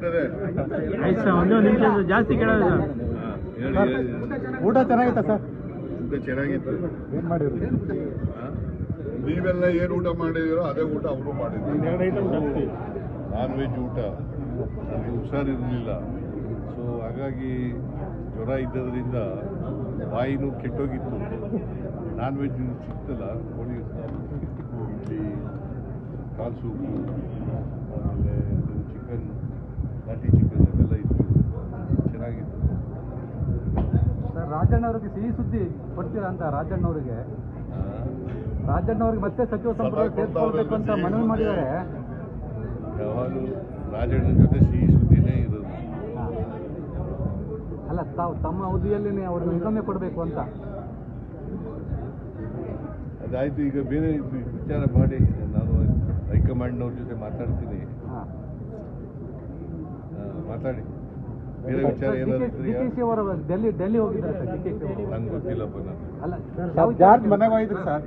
ಆಗ್ಬಿಟ್ಟದೆ ಜಾಸ್ತಿ ಕೇಳೋದು. ಊಟ ಚೆನ್ನಾಗಿತ್ತ ಸರ್? ಊಟ ಚೆನ್ನಾಗಿತ್ತು. ಏನ್ ಮಾಡಿದ್ರಿ? ನೀವೆಲ್ಲ ಏನು ಊಟ ಮಾಡಿದಿರೋ ಅದೇ ಊಟ ಅವರು ಮಾಡಿದ್ರು. ನಾನ್ ವೆಜ್ ಊಟ. ನನಗೆ ಹುಷಾರಿರಲಿಲ್ಲ. ಸೊ ಹಾಗಾಗಿ ಜ್ವರ ಇದ್ದದ್ರಿಂದ ಬಾಯಿನೂ ಕೆಟ್ಟೋಗಿತ್ತು. ನಾನ್ ವೆಜ್ ಸಿಕ್ತಲ್ಲ ಕೋಳಿ ಕಾಲು ಕಾಲ್ ಸೂಪು ಆಮೇಲೆ ರಾಜಣ್ಣವ್ರಿಗೆ ಸಿಹಿ ಸುದ್ದಿ ಕೊಡ್ತೀರಾ ಅಂತ ರಾಜಣ್ಣವ್ರಿಗೆ? ರಾಜಣ್ಣವ್ರಿಗೆ ಮತ್ತೆ ಸಚಿವ ಸಂಪುಟ ಸೇರ್ಕೊಳ್ಬೇಕು ಅಂತ ಮನವಿ ಮಾಡಿದ್ದಾರೆ. ಯಾವಾಗಲೂ ರಾಜಣ್ಣನ ಜೊತೆ ಸಿಹಿ ಸುದ್ದಿನೇ ಇರೋದು. ಅಲ್ಲ ತಾವು ತಮ್ಮ ಅವಧಿಯಲ್ಲಿ ಅವ್ರಿಗೆ ಇನ್ನೊಮ್ಮೆ ಕೊಡಬೇಕು ಅಂತ. ಅದಾಯ್ತು ಈಗ ಬೇರೆ ವಿಚಾರ ಮಾಡಿ. ನಾನು ಹೈಕಮಾಂಡ್ನವ್ರ ಜೊತೆ ಮಾತಾಡ್ತೀನಿ. ಮಾತಾಡಿ. ಬೇರೆ ವಿಚಾರ ಡಿ ಏನಾದ್ರು ಕೆ ಅವರು ಡೆಲ್ಲಿ ಡೆಲ್ಲಿ ಹೋಗಿದ್ದಾರೆ ಸರ್ ಡಿ ಕೆ ಶಿ ಗೊತ್ತಿಲ್ಲಪ್ಪ ನಾನು ಅಲ್ಲ ಜಾರ್ಜ್ ಮನೆಗೆ ಹೋಗಿದ್ರು ಸರ್.